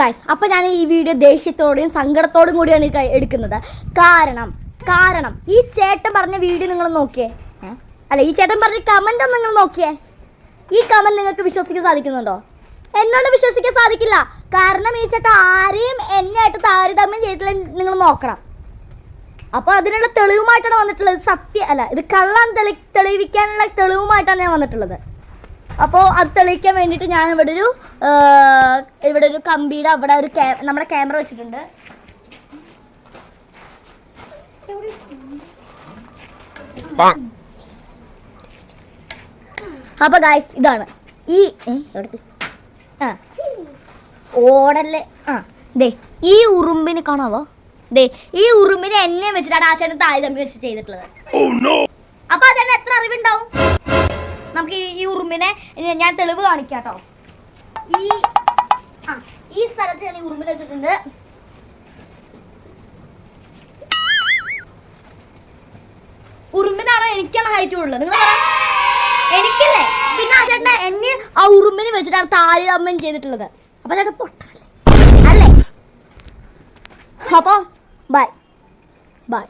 Guys അപ്പോൾ ഞാൻ ഈ വീഡിയോ ദേഷ്യത്തോടെയും സങ്കടത്തോടും കൂടിയാണ് എടുക്കുന്നത്. കാരണം കാരണം ഈ ചേട്ടൻ പറഞ്ഞ വീഡിയോ നിങ്ങൾ നോക്കിയേ? അല്ല ഈ ചേട്ടൻ പറഞ്ഞ കമന്റ് നിങ്ങൾ നോക്കിയേ? ഈ കമന്റ് നിങ്ങൾക്ക് വിശ്വസിക്കാൻ സാധിക്കുന്നുണ്ടോ? എന്നോട് വിശ്വസിക്കാൻ സാധിക്കില്ല. കാരണം ഈ ചേട്ടൻ ആരെയും എന്നെ ആയിട്ട് താരതമ്യം ചെയ്തിട്ടില്ല നിങ്ങൾ നോക്കണം. അപ്പോൾ അതിനുള്ള തെളിവുമായിട്ടാണ് വന്നിട്ടുള്ളത്. സത്യം അല്ല ഇത് കള്ളം തെളി തെളിയിക്കാനുള്ള തെളിവുമായിട്ടാണ് ഞാൻ വന്നിട്ടുള്ളത്. അപ്പോൾ അത് തെളിയിക്കാൻ വേണ്ടിയിട്ട് ഞാൻ ഇവിടെ ഒരു ഇവിടെ ഒരു കമ്പിയുടെ അവിടെ ഒരു നമ്മുടെ ക്യാമറ വെച്ചിട്ടുണ്ട്. അപ്പൊ ഗായ്സ് ഇതാണ്. ഈ ആ. ഓടല്ലേ? ആ ദേ ഈ ഉറുമ്പിനെ കാണാവോ? ദേ ഈ ഉറുമ്പിനെ എന്നെ വെച്ചിട്ടാണ് ആ ചേട്ടൻ താഴെ തമ്പി വെച്ച് ചെയ്തിട്ടുള്ളത്. അപ്പൊ ആ ചേട്ടൻ എത്ര അറിവുണ്ടാവും? നമുക്ക് ഈ ഉറുമ്പിനെ ഞാൻ തെളിവ് കാണിക്കാം കേട്ടോ ഈ ആ ഈ സ്ഥലത്ത് ഞാൻ ഈ ഉറുമ്പിനെ വെച്ചിട്ടുണ്ട്. ഉറുമ്പിനാണോ എനിക്കാണ് ഹൈറ്റ് ഉള്ളത് നിങ്ങൾ എനിക്കല്ലേ? പിന്നെ ആ ചേട്ടൻ എന്നെ ആ ഉറുമ്പിന് വെച്ചിട്ടാണ് താരതമ്യം ചെയ്തിട്ടുള്ളത്. അപ്പൊ ചേട്ടൻ പൊട്ടല്ലേ അല്ലേ? അപ്പൊ ബൈ ബൈ